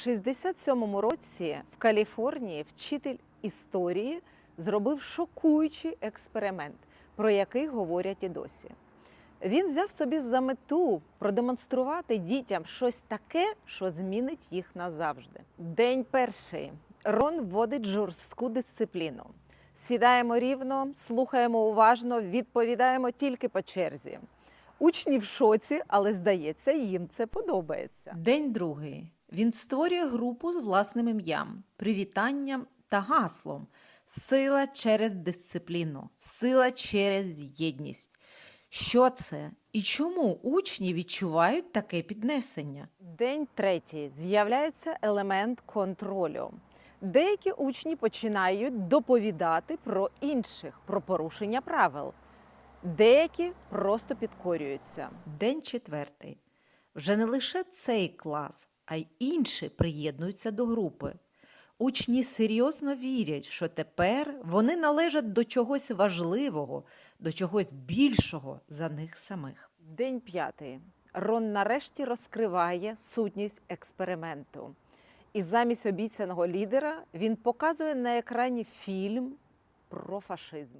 В 67-му році в Каліфорнії вчитель історії зробив шокуючий експеримент, про який говорять і досі. Він взяв собі за мету продемонструвати дітям щось таке, що змінить їх назавжди. День перший. Рон вводить жорстку дисципліну. Сідаємо рівно, слухаємо уважно, відповідаємо тільки по черзі. Учні в шоці, але здається, їм це подобається. День другий. Він створює групу з власним ім'ям, привітанням та гаслом. Сила через дисципліну, сила через єдність. Що це і чому учні відчувають таке піднесення? День третій з'являється елемент контролю. Деякі учні починають доповідати про інших, про порушення правил. Деякі просто підкорюються. День четвертий. Вже не лише цей клас, а й інші приєднуються до групи. Учні серйозно вірять, що тепер вони належать до чогось важливого, до чогось більшого за них самих. День п'ятий. Рон нарешті розкриває сутність експерименту. І замість обіцяного лідера він показує на екрані фільм про фашизм.